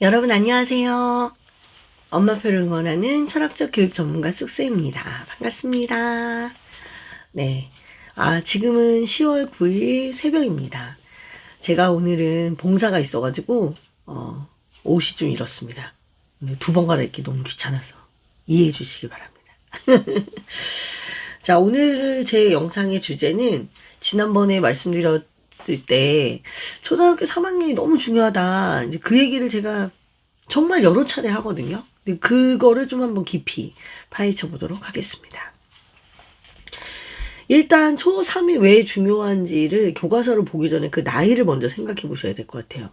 여러분 안녕하세요. 엄마표를 응원하는 철학적 교육 전문가 쑥스입니다. 반갑습니다. 네. 아, 지금은 10월 9일 새벽입니다. 제가 오늘은 봉사가 있어가지고, 어, 옷이 좀 이렇습니다. 두 번 갈아입기 너무 귀찮아서 이해해 주시기 바랍니다. 자, 오늘 제 영상의 주제는 지난번에 말씀드렸 을 때 초등학교 3학년이 너무 중요하다. 이제 그 얘기를 제가 정말 여러 차례 하거든요. 근데 그거를 좀 한번 깊이 파헤쳐 보도록 하겠습니다. 일단 초3이 왜 중요한지를 교과서를 보기 전에 그 나이를 먼저 생각해 보셔야 될 것 같아요.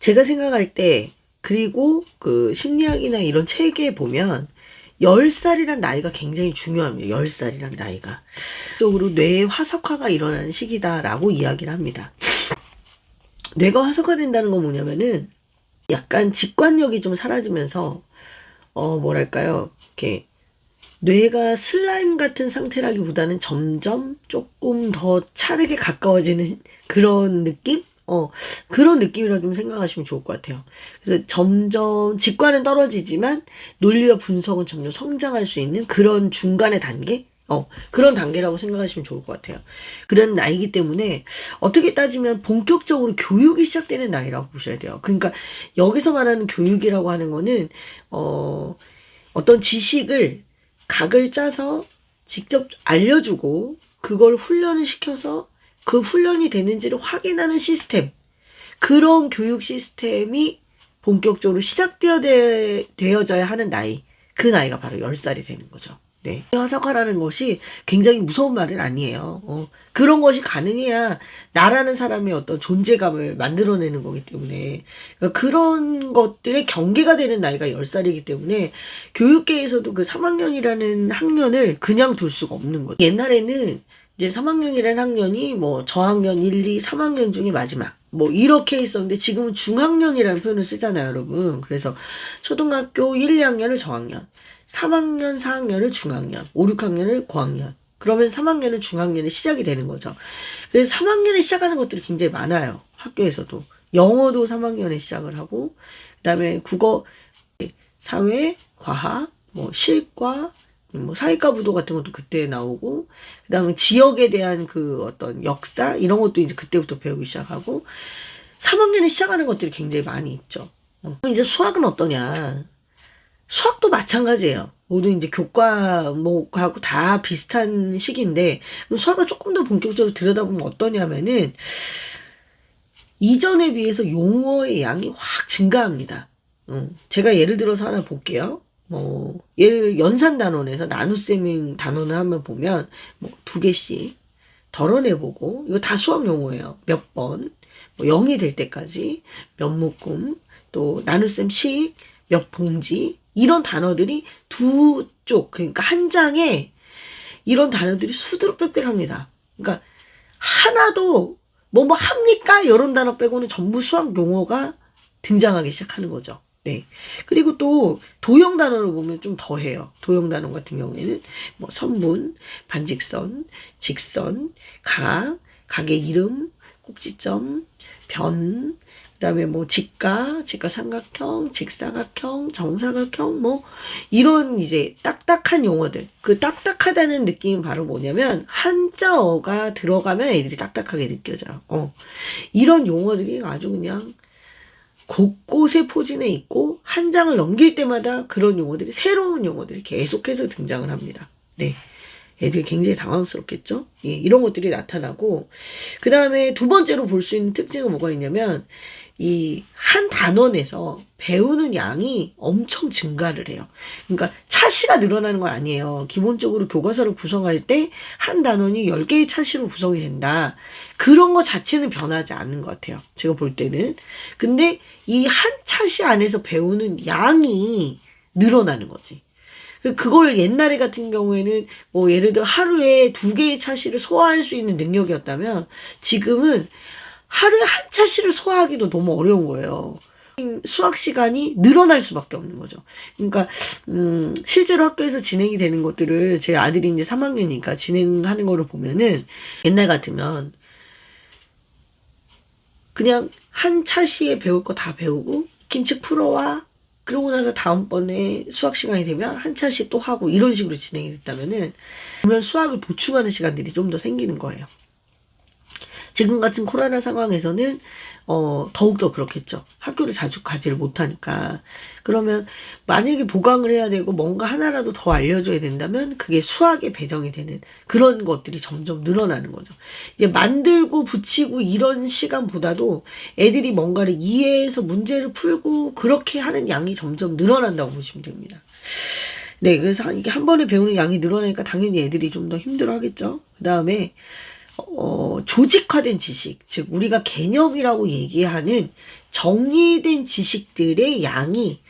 제가 생각할 때 그리고 그 심리학이나 이런 책에 보면 10살이란 나이가 굉장히 중요합니다. 10살이란 나이가. 쪽으로 뇌의 화석화가 일어나는 시기다라고 이야기를 합니다. 뇌가 화석화된다는 건 뭐냐면은 약간 직관력이 좀 사라지면서 어 뭐랄까요? 이렇게 뇌가 슬라임 같은 상태라기보다는 점점 조금 더 차르게 가까워지는 그런 느낌? 어, 그런 느낌이라 좀 생각하시면 좋을 것 같아요. 그래서 점점 직관은 떨어지지만 논리와 분석은 점점 성장할 수 있는 그런 중간의 단계? 어, 그런 단계라고 생각하시면 좋을 것 같아요. 그런 나이기 때문에 어떻게 따지면 본격적으로 교육이 시작되는 나이라고 보셔야 돼요. 그러니까 여기서 말하는 교육이라고 하는 거는, 어, 어떤 지식을 각을 짜서 직접 알려주고 그걸 훈련을 시켜서 그 훈련이 되는지를 확인하는 시스템. 그런 교육 시스템이 본격적으로 시작되어 되어져야 하는 나이. 그 나이가 바로 10살이 되는 거죠. 네. 화석화라는 것이 굉장히 무서운 말은 아니에요. 어, 그런 것이 가능해야 나라는 사람의 어떤 존재감을 만들어내는 거기 때문에 그러니까 그런 것들의 경계가 되는 나이가 10살이기 때문에 교육계에서도 그 3학년이라는 학년을 그냥 둘 수가 없는 거죠. 옛날에는 이제 3학년이라는 학년이 뭐 저학년 1, 2, 3학년 중에 마지막 뭐 이렇게 있었는데 지금은 중학년이라는 표현을 쓰잖아요, 여러분. 그래서 초등학교 1, 2학년을 저학년, 3학년, 4학년을 중학년, 5, 6학년을 고학년. 그러면 3학년은 중학년이 시작이 되는 거죠. 그래서 3학년에 시작하는 것들이 굉장히 많아요. 학교에서도. 영어도 3학년에 시작을 하고, 그 다음에 국어, 사회, 과학, 뭐 실과, 뭐 사회과 부도 같은 것도 그때 나오고 그다음에 지역에 대한 그 어떤 역사 이런 것도 이제 그때부터 배우기 시작하고 3학년에 시작하는 것들이 굉장히 많이 있죠. 어. 이제 수학은 어떠냐? 수학도 마찬가지예요. 모두 이제 교과목하고 다 비슷한 시기인데 수학을 조금 더 본격적으로 들여다보면 어떠냐면은 이전에 비해서 용어의 양이 확 증가합니다. 음, 제가 예를 들어서 하나 볼게요. 뭐 예를 연산 단원에서 나눗셈인 단원을 한번 보면 뭐 두 개씩 덜어내보고 이거 다 수학 용어예요. 몇 번, 뭐 0이 될 때까지 몇 묶음, 또 나눗셈씩, 몇 봉지 이런 단어들이 두 쪽 그러니까 한 장에 이런 단어들이 수두룩 빽빽합니다. 그러니까 하나도 뭐뭐 합니까 이런 단어 빼고는 전부 수학 용어가 등장하기 시작하는 거죠. 네. 그리고 또 도형 단어를 보면 좀 더해요. 도형 단어 같은 경우에는 뭐 선분, 반직선, 직선, 각, 각의 이름, 꼭지점, 변, 그다음에 뭐 직각, 직각 삼각형, 직사각형, 정사각형 뭐 이런 이제 딱딱한 용어들. 그 딱딱하다는 느낌이 바로 뭐냐면 한자어가 들어가면 애들이 딱딱하게 느껴져요. 어. 이런 용어들이 아주 그냥 곳곳에 포진해 있고 한 장을 넘길 때마다 그런 용어들이 새로운 용어들이 계속해서 등장을 합니다. 네. 애들이 굉장히 당황스럽겠죠? 예, 이런 것들이 나타나고 그 다음에 두 번째로 볼 수 있는 특징은 뭐가 있냐면 이 한 단원에서 배우는 양이 엄청 증가를 해요. 그러니까 차시가 늘어나는 건 아니에요. 기본적으로 교과서를 구성할 때 한 단원이 10개의 차시로 구성이 된다. 그런 거 자체는 변하지 않는 것 같아요. 제가 볼 때는. 근데 이 한 차시 안에서 배우는 양이 늘어나는 거지. 그걸 옛날에 같은 경우에는 뭐 예를 들어 하루에 두 개의 차시를 소화할 수 있는 능력이었다면 지금은 하루에 한 차시를 소화하기도 너무 어려운 거예요. 수학 시간이 늘어날 수밖에 없는 거죠. 그러니까 음, 실제로 학교에서 진행이 되는 것들을 제 아들이 이제 3학년이니까 진행하는 거를 보면은 옛날 같으면 그냥 한 차시에 배울 거 다 배우고 김책 풀어와. 그러고 나서 다음번에 수학 시간이 되면 한 차씩 또 하고 이런 식으로 진행이 됐다면은 그러면 수학을 보충하는 시간들이 좀 더 생기는 거예요. 지금 같은 코로나 상황에서는 어, 더욱더 그렇겠죠. 학교를 자주 가지를 못하니까. 그러면 만약에 보강을 해야 되고 뭔가 하나라도 더 알려줘야 된다면 그게 수학에 배정이 되는 그런 것들이 점점 늘어나는 거죠. 이게 만들고 붙이고 이런 시간보다도 애들이 뭔가를 이해해서 문제를 풀고 그렇게 하는 양이 점점 늘어난다고 보시면 됩니다. 네, 그래서 이게 한 번에 배우는 양이 늘어나니까 당연히 애들이 좀 더 힘들어 하겠죠. 그 다음에 어, 조직화된 지식, 즉 우리가 개념이라고 얘기하는 정리된 지식들의 양이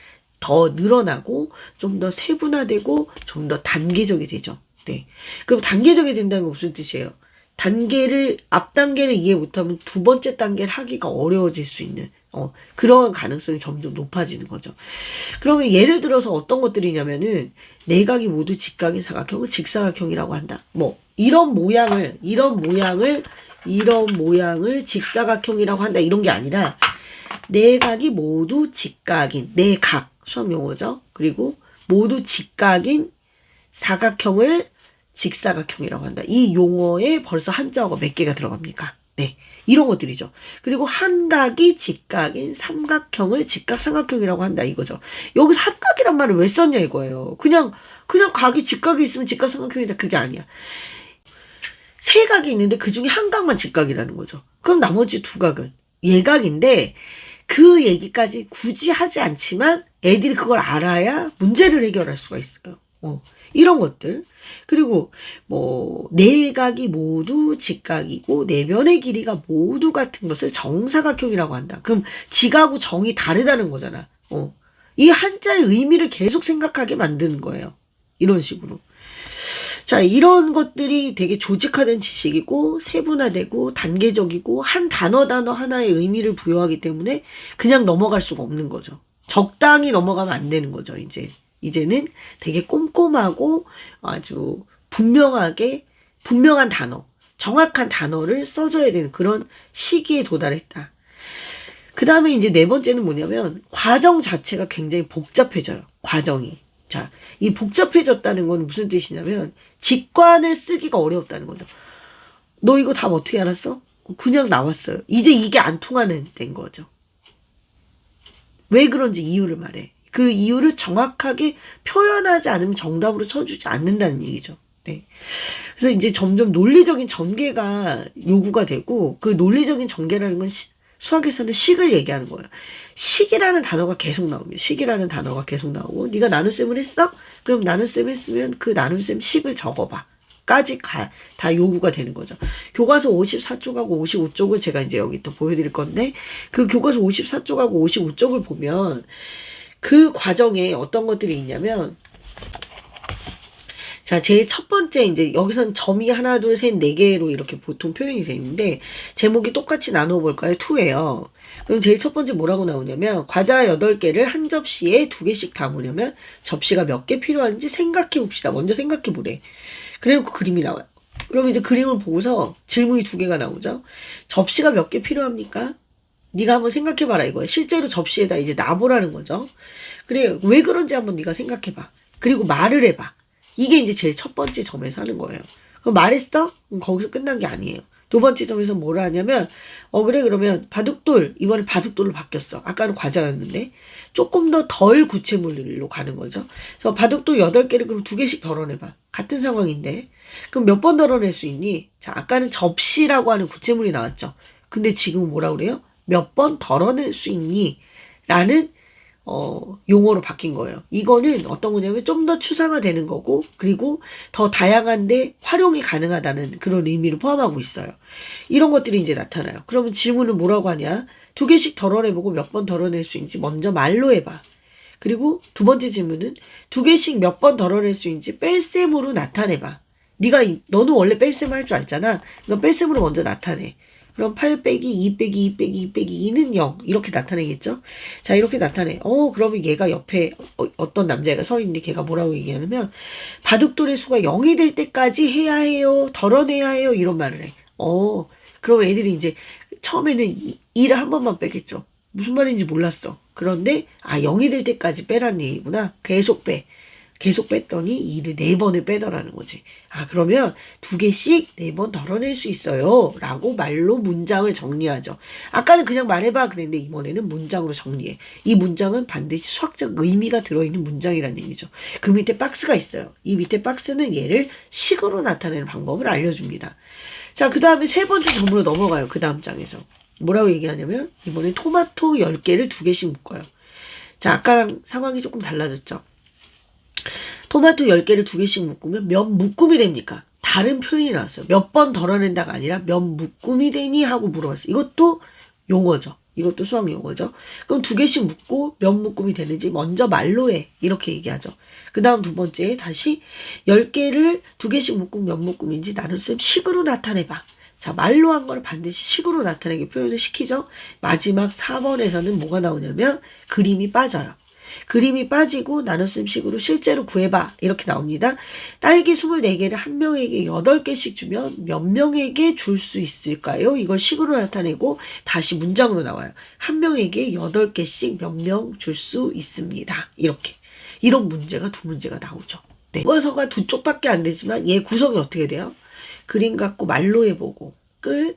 더 늘어나고 좀 더 세분화되고 좀 더 단계적이 되죠. 네. 그럼 단계적이 된다는 건 무슨 뜻이에요? 단계를 앞 단계를 이해 못하면 두 번째 단계를 하기가 어려워질 수 있는 어, 그런 가능성이 점점 높아지는 거죠. 그러면 예를 들어서 어떤 것들이냐면은 내각이 모두 직각인 사각형을 직사각형이라고 한다. 뭐 이런 모양을 이런 모양을 이런 모양을 직사각형이라고 한다 이런 게 아니라 내각이 모두 직각인 내각 수학 용어죠. 그리고 모두 직각인 사각형을 직사각형이라고 한다. 이 용어에 벌써 한자어가 몇 개가 들어갑니까? 네. 이런 것들이죠. 그리고 한각이 직각인 삼각형을 직각삼각형이라고 한다 이거죠. 여기서 한각이란 말을 왜 썼냐 이거예요. 그냥 그냥 각이 직각이 있으면 직각삼각형이다 그게 아니야. 세 각이 있는데 그 중에 한 각만 직각이라는 거죠. 그럼 나머지 두 각은 예각인데 그 얘기까지 굳이 하지 않지만 애들이 그걸 알아야 문제를 해결할 수가 있어요. 어, 이런 것들. 그리고 뭐 내각이 모두 직각이고 내변의 길이가 모두 같은 것을 정사각형이라고 한다. 그럼 지하고 정이 다르다는 거잖아. 어. 이 한자의 의미를 계속 생각하게 만드는 거예요. 이런 식으로. 자, 이런 것들이 되게 조직화된 지식이고 세분화되고 단계적이고 한 단어 단어 하나의 의미를 부여하기 때문에 그냥 넘어갈 수가 없는 거죠. 적당히 넘어가면 안 되는 거죠, 이제. 이제는 되게 꼼꼼하고 아주 분명하게 분명한 단어, 정확한 단어를 써줘야 되는 그런 시기에 도달했다. 그 다음에 이제 네 번째는 뭐냐면 과정 자체가 굉장히 복잡해져요. 과정이. 자, 이 복잡해졌다는 건 무슨 뜻이냐면 직관을 쓰기가 어려웠다는 거죠. 너 이거 답 어떻게 알았어? 그냥 나왔어요. 이제 이게 안 통하는 된 거죠. 왜 그런지 이유를 말해. 그 이유를 정확하게 표현하지 않으면 정답으로 쳐주지 않는다는 얘기죠. 네. 그래서 이제 점점 논리적인 전개가 요구가 되고 그 논리적인 전개라는 건 시, 수학에서는 식을 얘기하는 거예요. 식이라는 단어가 계속 나옵니다. 식이라는 단어가 계속 나오고 네가 나눗셈을 했어? 그럼 나눗셈 했으면 그 나눗셈 식을 적어봐. 까지 가, 다 요구가 되는 거죠. 교과서 54쪽하고 55쪽을 제가 이제 여기 또 보여드릴 건데, 그 교과서 54쪽하고 55쪽을 보면, 그 과정에 어떤 것들이 있냐면, 자, 제일 첫 번째, 이제, 여기선 점이 하나, 둘, 셋, 네 개로 이렇게 보통 표현이 되어 있는데, 제목이 똑같이 나눠볼까요? 2예요. 그럼 제일 첫 번째 뭐라고 나오냐면, 과자 8개를 한 접시에 두 개씩 담으려면, 접시가 몇 개 필요한지 생각해 봅시다. 먼저 생각해 보래. 그래놓고 그림이 나와요. 그럼 이제 그림을 보고서 질문이 두 개가 나오죠. 접시가 몇 개 필요합니까? 네가 한번 생각해봐라 이거예요. 실제로 접시에다 이제 놔보라는 거죠. 그래 왜 그런지 한번 네가 생각해봐. 그리고 말을 해봐. 이게 이제 제일 첫 번째 점에서 하는 거예요. 그럼 말했어? 그럼 거기서 끝난 게 아니에요. 두 번째 점에서 뭐라 하냐면 어 그래 그러면 바둑돌 이번에 바둑돌로 바뀌었어. 아까는 과자였는데 조금 더 덜 구체물로 가는 거죠. 그래서 바둑돌 여덟 개를 그럼 두 개씩 덜어내봐. 같은 상황인데 그럼 몇 번 덜어낼 수 있니? 자 아까는 접시라고 하는 구체물이 나왔죠. 근데 지금 뭐라 그래요? 몇 번 덜어낼 수 있니? 라는 어, 용어로 바뀐 거예요. 이거는 어떤 거냐면 좀 더 추상화되는 거고, 그리고 더 다양한데 활용이 가능하다는 그런 의미를 포함하고 있어요. 이런 것들이 이제 나타나요. 그러면 질문은 뭐라고 하냐? 두 개씩 덜어내보고 몇 번 덜어낼 수 있는지 먼저 말로 해봐. 그리고 두 번째 질문은 두 개씩 몇 번 덜어낼 수 있는지 뺄셈으로 나타내봐. 네가 이- 너는 원래 뺄셈 할 줄 알잖아. 그럼 뺄셈으로 먼저 나타내. 그럼 8 빼기 2 빼기 2 빼기 2 빼기 2는 0 이렇게 나타내겠죠. 자 이렇게 나타내. 어 그러면 얘가 옆에 어, 떤 남자애가 서 있는데 걔가 뭐라고 얘기하냐면 바둑돌의 수가 0이 될 때까지 해야 해요. 덜어내야 해요. 이런 말을 해. 어 그럼 애들이 이제 처음에는 2, 를 한 번만 빼겠죠. 무슨 말인지 몰랐어. 그런데 아 0이 될 때까지 빼라는 얘기구나. 계속 빼. 계속 뺐더니 이를 네 번을 빼더라는 거지. 아 그러면 두 개씩 네 번 덜어낼 수 있어요. 라고 말로 문장을 정리하죠. 아까는 그냥 말해봐 그랬는데 이번에는 문장으로 정리해. 이 문장은 반드시 수학적 의미가 들어있는 문장이라는 얘기죠. 그 밑에 박스가 있어요. 이 밑에 박스는 얘를 식으로 나타내는 방법을 알려줍니다. 자, 그 다음에 세 번째 점으로 넘어가요. 그 다음 장에서. 뭐라고 얘기하냐면, 이번에 토마토 10개를 두 개씩 묶어요. 자, 아까랑 상황이 조금 달라졌죠. 토마토 10개를 두 개씩 묶으면 몇 묶음이 됩니까? 다른 표현이 나왔어요. 몇 번 덜어낸다가 아니라 몇 묶음이 되니? 하고 물어봤어요. 이것도 용어죠. 이것도 수학 용어죠. 그럼 두 개씩 묶고 몇 묶음이 되는지 먼저 말로 해. 이렇게 얘기하죠. 그 다음 두 번째 다시 10개를 두 개씩 묶으면 몇 묶음인지 나눗셈 식으로 나타내봐. 자, 말로 한 걸 반드시 식으로 나타내게 표현을 시키죠. 마지막 4번에서는 뭐가 나오냐면 그림이 빠져요. 그림이 빠지고 나눗셈 식으로 실제로 구해봐. 이렇게 나옵니다. 딸기 24개를 한 명에게 8개씩 주면 몇 명에게 줄 수 있을까요? 이걸 식으로 나타내고 다시 문장으로 나와요. 한 명에게 8개씩 몇 명 줄 수 있습니다. 이렇게. 이런 문제가 두 문제가 나오죠. 네. 교과서가 두 쪽밖에 안 되지만 얘 구성이 어떻게 돼요? 그림 갖고 말로 해보고 끝.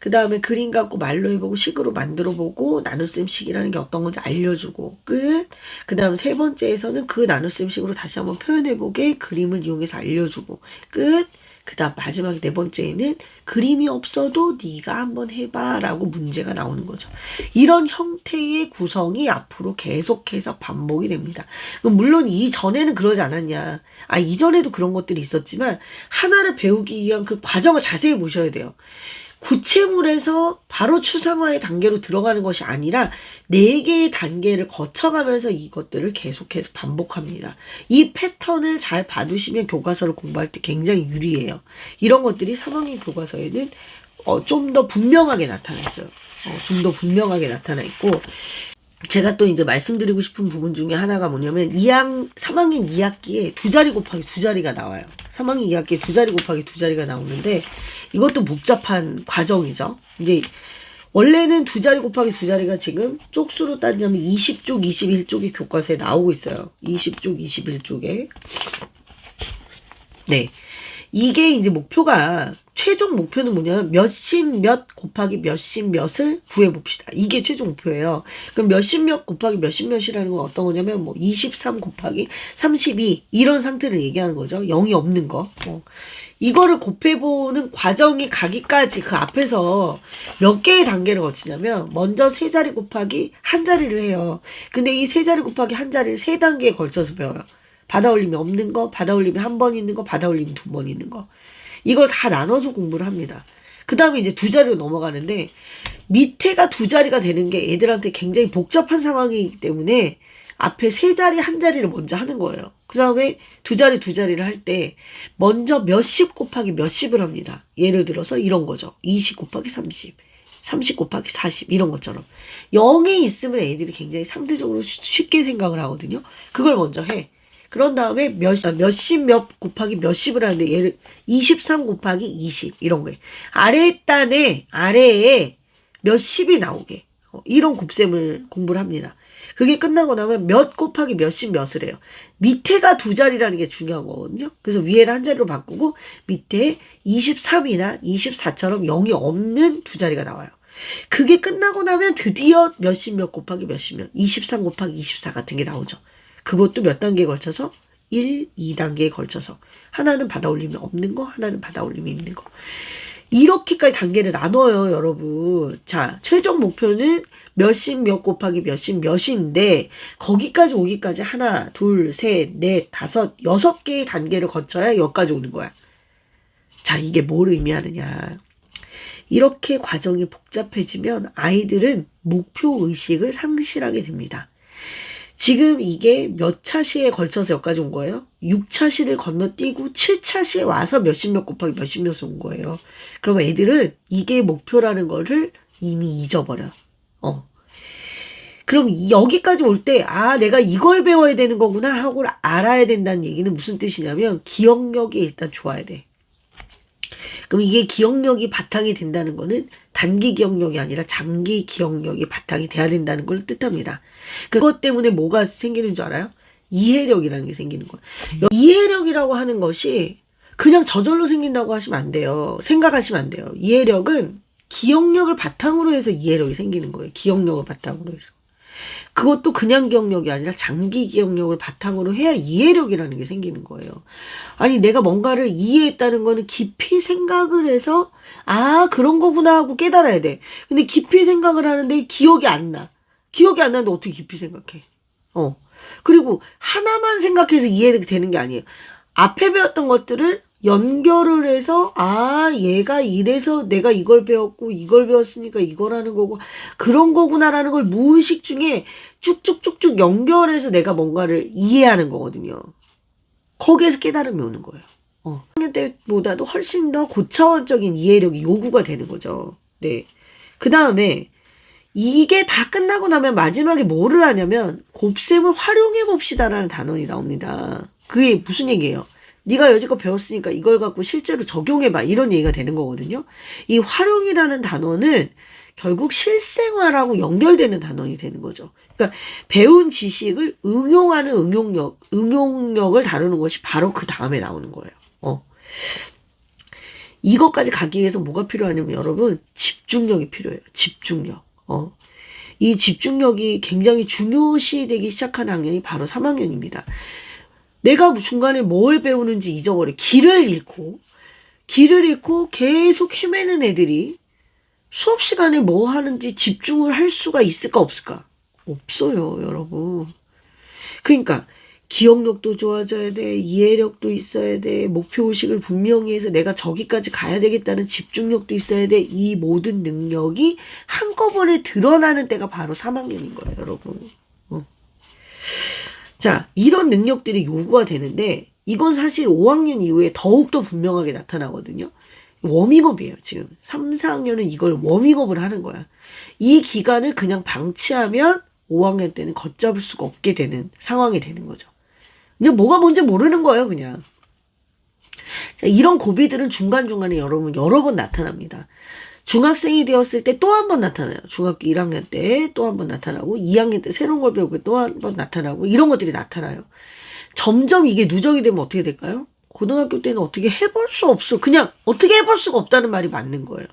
그 다음에 그림 갖고 말로 해보고 식으로 만들어보고 나눗셈 식이라는 게 어떤 건지 알려주고 끝. 그 다음 세 번째에서는 그 나눗셈 식으로 다시 한번 표현해보게 그림을 이용해서 알려주고 끝. 그 다음 마지막 네 번째에는 그림이 없어도 네가 한번 해봐 라고 문제가 나오는 거죠. 이런 형태의 구성이 앞으로 계속해서 반복이 됩니다. 물론 이전에는 그러지 않았냐. 아, 이전에도 그런 것들이 있었지만 하나를 배우기 위한 그 과정을 자세히 보셔야 돼요. 구체물에서 바로 추상화의 단계로 들어가는 것이 아니라 네 개의 단계를 거쳐가면서 이것들을 계속해서 반복합니다. 이 패턴을 잘 봐두시면 교과서를 공부할 때 굉장히 유리해요. 이런 것들이 3학년 교과서에는 어, 좀 더 분명하게 나타났어요. 어, 좀 더 분명하게 나타나 있고 제가 또 이제 말씀드리고 싶은 부분 중에 하나가 뭐냐면 2학 3학년 2학기에 두 자리 곱하기 두 자리가 나와요. 3학년 2학기에 두 자리 곱하기 두 자리가 나오는데 이것도 복잡한 과정이죠. 이제 원래는 두 자리 곱하기 두 자리가 지금 쪽수로 따지자면 20쪽, 21쪽의 교과서에 나오고 있어요. 20쪽, 21쪽에. 네. 이게 이제 목표가 최종 목표는 뭐냐면 몇십 몇 곱하기 몇십 몇을 구해 봅시다. 이게 최종 목표예요. 그럼 몇십 몇 곱하기 몇십 몇이라는 건 어떤 거냐면 뭐 23 곱하기 32 이런 상태를 얘기하는 거죠. 0이 없는 거. 어. 이거를 곱해보는 과정이 가기까지 그 앞에서 몇 개의 단계를 거치냐면 먼저 세 자리 곱하기 한 자리를 해요. 근데 이 세 자리 곱하기 한 자리를 세 단계에 걸쳐서 배워요. 받아 올림이 없는 거, 받아 올림이 한 번 있는 거, 받아 올림이 두 번 있는 거. 이걸 다 나눠서 공부를 합니다. 그 다음에 이제 두 자리로 넘어가는데 밑에가 두 자리가 되는 게 애들한테 굉장히 복잡한 상황이기 때문에 앞에 세 자리 한 자리를 먼저 하는 거예요. 그 다음에 두 자리 두 자리를 할 때 먼저 몇십 곱하기 몇십을 합니다. 예를 들어서 이런 거죠. 20 곱하기 30. 30 곱하기 40 이런 것처럼 0이 있으면 애들이 굉장히 상대적으로 쉬- 쉽게 생각을 하거든요. 그걸 먼저 해. 그런 다음에 몇, 아, 몇십 몇 곱하기 몇십을 하는데 얘를 23 곱하기 20 이런 거에 아래 단에 아래에 몇십이 나오게 어, 이런 곱셈을 공부를 합니다. 그게 끝나고 나면 몇 곱하기 몇십 몇을 해요. 밑에가 두 자리라는 게 중요한 거거든요. 그래서 위에를 한 자리로 바꾸고 밑에 23이나 24처럼 0이 없는 두 자리가 나와요. 그게 끝나고 나면 드디어 몇십 몇 곱하기 몇십 몇, 23 곱하기 24 같은 게 나오죠. 그것도 몇 단계에 걸쳐서 1, 2단계에 걸쳐서 하나는 받아 올림이 없는 거, 하나는 받아 올림이 있는 거. 이렇게까지 단계를 나눠요, 여러분. 자, 최종 목표는 몇십 몇 곱하기 몇십 몇인데 거기까지 오기까지 하나, 둘, 셋, 넷, 다섯, 여섯 개의 단계를 거쳐야 여기까지 오는 거야. 자, 이게 뭘 의미하느냐. 이렇게 과정이 복잡해지면 아이들은 목표 의식을 상실하게 됩니다. 지금 이게 몇 차 시에 걸쳐서 여기까지 온 거예요? 6차 시를 건너뛰고 7차 시에 와서 몇십 몇 곱하기 몇십 몇을 온 거예요. 그러면 애들은 이게 목표라는 거를 이미 잊어버려. 어. 그럼 이- 여기까지 올 때, 아, 내가 이걸 배워야 되는 거구나 하고 알아야 된다는 얘기는 무슨 뜻이냐면, 기억력이 일단 좋아야 돼. 그럼 이게 기억력이 바탕이 된다는 거는 단기 기억력이 아니라 장기 기억력이 바탕이 돼야 된다는 걸 뜻합니다. 그것 때문에 뭐가 생기는 줄 알아요? 이해력이라는 게 생기는 거예요. 이해력이라고 하는 것이 그냥 저절로 생긴다고 하시면 안 돼요. 생각하시면 안 돼요. 이해력은 기억력을 바탕으로 해서 이해력이 생기는 거예요. 기억력을 바탕으로 해서. 그것도 그냥 기억력이 아니라 장기 기억력을 바탕으로 해야 이해력이라는 게 생기는 거예요. 아니, 내가 뭔가를 이해했다는 거는 깊이 생각을 해서, 아, 그런 거구나 하고 깨달아야 돼. 근데 깊이 생각을 하는데 기억이 안 나. 기억이 안 나는데 어떻게 깊이 생각해? 어. 그리고 하나만 생각해서 이해되는 게 아니에요. 앞에 배웠던 것들을 연결을 해서 아 얘가 이래서 내가 이걸 배웠고 이걸 배웠으니까 이거라는 거고 그런 거구나라는 걸 무의식 중에 쭉쭉쭉쭉 연결해서 내가 뭔가를 이해하는 거거든요. 거기에서 깨달음이 오는 거예요. 어. 학년 때보다도 훨씬 더 고차원적인 이해력이 요구가 되는 거죠. 네. 그 다음에 이게 다 끝나고 나면 마지막에 뭐를 하냐면 곱셈을 활용해 봅시다라는 단원이 나옵니다. 그게 무슨 얘기예요? 네가 여지껏 배웠으니까 이걸 갖고 실제로 적용해봐 이런 얘기가 되는 거거든요. 이 활용이라는 단어는 결국 실생활하고 연결되는 단원이 되는 거죠. 그러니까 배운 지식을 응용하는 응용력, 응용력을 다루는 것이 바로 그 다음에 나오는 거예요. 어. 이것까지 가기 위해서 뭐가 필요하냐면 여러분 집중력이 필요해요. 집중력. 어. 이 집중력이 굉장히 중요시 되기 시작한 학년이 바로 3학년입니다. 내가 중간에 뭘 배우는지 잊어버려. 길을 잃고, 길을 잃고 계속 헤매는 애들이 수업 시간에 뭐 하는지 집중을 할 수가 있을까 없을까? 없어요, 여러분. 그러니까 기억력도 좋아져야 돼, 이해력도 있어야 돼, 목표 의식을 분명히 해서 내가 저기까지 가야 되겠다는 집중력도 있어야 돼. 이 모든 능력이 한꺼번에 드러나는 때가 바로 3학년인 거예요, 여러분. 어. 자, 이런 능력들이 요구가 되는데 이건 사실 5학년 이후에 더욱더 분명하게 나타나거든요. 워밍업이에요, 지금. 3, 4학년은 이걸 워밍업을 하는 거야. 이 기간을 그냥 방치하면 5학년 때는 걷잡을 수가 없게 되는 상황이 되는 거죠. 그냥 뭐가 뭔지 모르는 거예요, 그냥. 자, 이런 고비들은 중간중간에 여러분 여러 번 나타납니다. 중학생이 되었을 때 또 한 번 나타나요. 중학교 1학년 때 또 한 번 나타나고 2학년 때 새로운 걸 배우고 또 한 번 나타나고 이런 것들이 나타나요. 점점 이게 누적이 되면 어떻게 될까요? 고등학교 때는 어떻게 해볼 수 없어. 그냥 어떻게 해볼 수가 없다는 말이 맞는 거예요.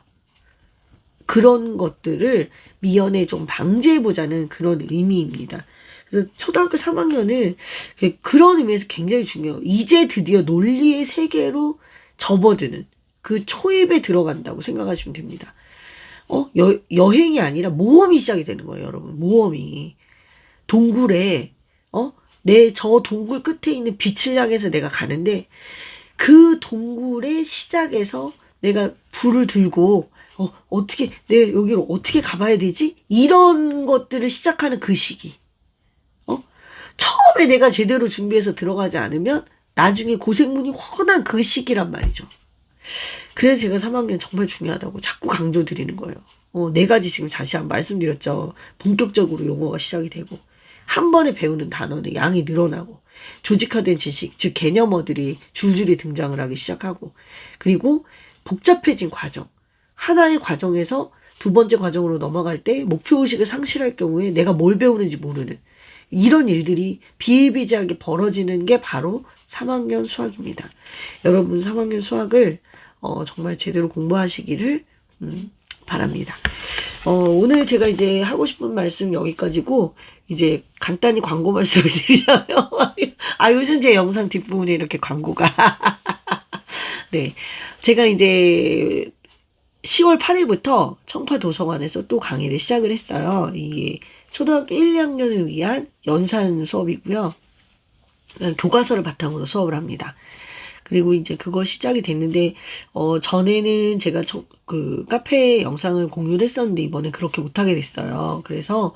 그런 것들을 미연에 좀 방지해보자는 그런 의미입니다. 그래서 초등학교 3학년은 그런 의미에서 굉장히 중요해요. 이제 드디어 논리의 세계로 접어드는 그 초입에 들어간다고 생각하시면 됩니다. 어, 여, 여행이 아니라 모험이 시작이 되는 거예요, 여러분. 모험이. 동굴에, 어, 내 저 동굴 끝에 있는 빛을 향해서 내가 가는데, 그 동굴의 시작에서 내가 불을 들고, 어, 어떻게, 내가 여기로 어떻게 가봐야 되지? 이런 것들을 시작하는 그 시기. 어? 처음에 내가 제대로 준비해서 들어가지 않으면, 나중에 고생문이 훤한 그 시기란 말이죠. 그래서 제가 3학년 정말 중요하다고 자꾸 강조드리는 거예요. 어, 네 가지 지금 다시 한번 말씀드렸죠. 본격적으로 용어가 시작이 되고, 한 번에 배우는 단어는 양이 늘어나고, 조직화된 지식, 즉 개념어들이 줄줄이 등장을 하기 시작하고, 그리고 복잡해진 과정. 하나의 과정에서 두 번째 과정으로 넘어갈 때 목표의식을 상실할 경우에 내가 뭘 배우는지 모르는 이런 일들이 비일비재하게 벌어지는 게 바로 3학년 수학입니다. 여러분 3학년 수학을 어, 정말 제대로 공부하시기를 음, 바랍니다. 어, 오늘 제가 이제 하고 싶은 말씀 여기까지고 이제 간단히 광고 말씀을 드리자면 아 요즘 제 영상 뒷부분에 이렇게 광고가 네 제가 이제 10월 8일부터 청파 도서관에서 또 강의를 시작을 했어요. 이게 초등학교 1, 2학년을 위한 연산 수업이고요. 교과서를 바탕으로 수업을 합니다. 그리고 이제 그거 시작이 됐는데 어 전에는 제가 저, 그 카페 영상을 공유를 했었는데 이번에 그렇게 못하게 됐어요. 그래서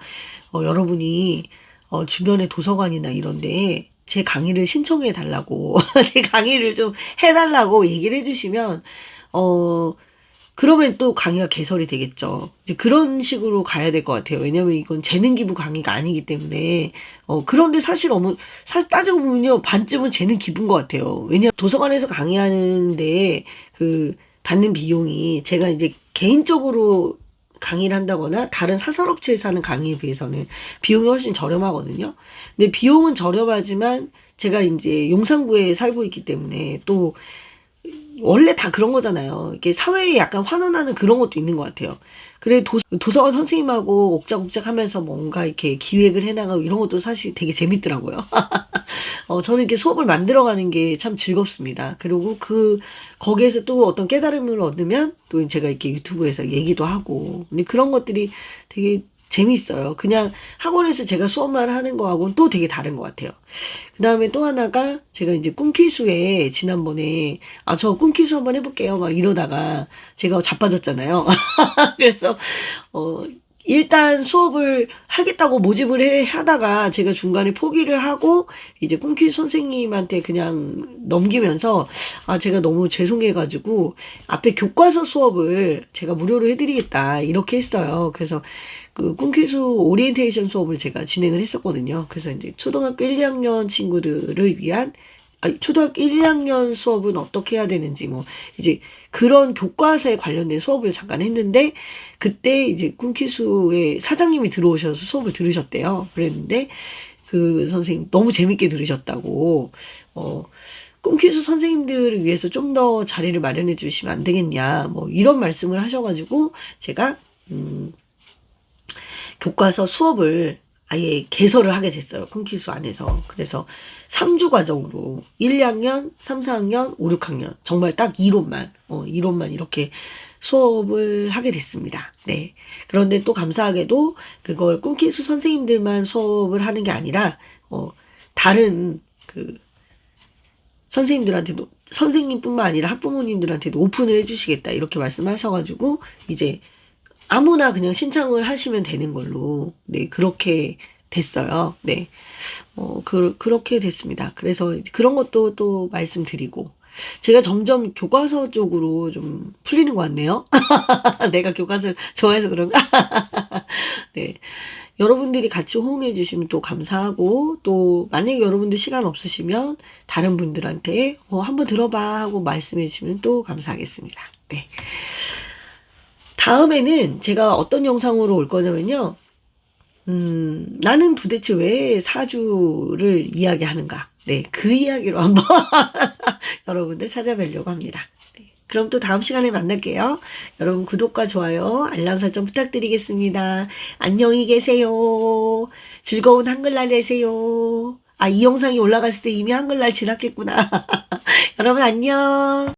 어 여러분이 어 주변에 도서관이나 이런데 제 강의를 신청해 달라고 제 강의를 좀 해달라고 얘기를 해주시면 어 그러면 또 강의가 개설이 되겠죠. 이제 그런 식으로 가야 될 것 같아요. 왜냐면 이건 재능 기부 강의가 아니기 때문에 어 그런데 사실 어머 사실 따지고 보면요 반쯤은 재능 기부인 것 같아요. 왜냐 면 도서관에서 강의하는데 그 받는 비용이 제가 이제 개인적으로 강의를 한다거나 다른 사설업체에서 하는 강의에 비해서는 비용이 훨씬 저렴하거든요. 근데 비용은 저렴하지만 제가 이제 용산구에 살고 있기 때문에 또 원래 다 그런 거잖아요. 이게 사회에 약간 환원하는 그런 것도 있는 것 같아요. 그래 도, 도서관 선생님하고 옥작옥작 하면서 뭔가 이렇게 기획을 해나가고 이런 것도 사실 되게 재밌더라고요. 어, 저는 이렇게 수업을 만들어가는 게 참 즐겁습니다. 그리고 그, 거기에서 또 어떤 깨달음을 얻으면 또 제가 이렇게 유튜브에서 얘기도 하고. 근데 그런 것들이 되게 재밌어요. 그냥 학원에서 제가 수업만 하는 거하고는 또 되게 다른 것 같아요. 그 다음에 또 하나가 제가 이제 꿈키수에 지난번에 아, 저 꿈키수 한번 해볼게요. 막 이러다가 제가 자빠졌잖아요. 그래서, 어, 일단 수업을 하겠다고 모집을 해, 하다가 제가 중간에 포기를 하고 이제 꿈키 선생님한테 그냥 넘기면서 아, 제가 너무 죄송해 가지고 앞에 교과서 수업을 제가 무료로 해드리겠다 이렇게 했어요. 그래서 그 꿈키수 오리엔테이션 수업을 제가 진행을 했었거든요. 그래서 이제 초등학교 1, 2학년 친구들을 위한 아, 초등학교 1, 2학년 수업은 어떻게 해야 되는지 뭐 이제 그런 교과서에 관련된 수업을 잠깐 했는데 그때 이제 꿈키수의 사장님이 들어오셔서 수업을 들으셨대요. 그랬는데 그 선생님 너무 재밌게 들으셨다고 어 꿈키수 선생님들을 위해서 좀 더 자리를 마련해 주시면 안 되겠냐 뭐 이런 말씀을 하셔가지고 제가 음 교과서 수업을 아예 개설을 하게 됐어요. 꿈키수 안에서. 그래서 3주 과정으로 1, 2학년, 3, 4학년, 5, 6학년 정말 딱 이론만 어, 이론만 이렇게 수업을 하게 됐습니다. 네. 그런데 또 감사하게도 그걸 꿈키수 선생님들만 수업을 하는 게 아니라 어, 다른 그 선생님들한테도 선생님뿐만 아니라 학부모님들한테도 오픈을 해주시겠다 이렇게 말씀하셔가지고 이제 아무나 그냥 신청을 하시면 되는 걸로 네 그렇게 됐어요. 네, 어 그, 그렇게 됐습니다. 그래서 그런 것도 또 말씀드리고 제가 점점 교과서 쪽으로 좀 풀리는 것 같네요. 내가 교과서를 좋아해서 그런가? 네. 여러분들이 같이 호응해 주시면 또 감사하고 또 만약에 여러분들 시간 없으시면 다른 분들한테 어, 한번 들어봐 하고 말씀해 주시면 또 감사하겠습니다. 네. 다음에는 제가 어떤 영상으로 올 거냐면요. 음, 나는 도대체 왜 사주를 이야기하는가? 네, 그 이야기로 한번 여러분들 찾아뵈려고 합니다. 네, 그럼 또 다음 시간에 만날게요. 여러분 구독과 좋아요, 알람 설정 부탁드리겠습니다. 안녕히 계세요. 즐거운 한글날 되세요. 아, 이 영상이 올라갔을 때 이미 한글날 지났겠구나. 여러분 안녕.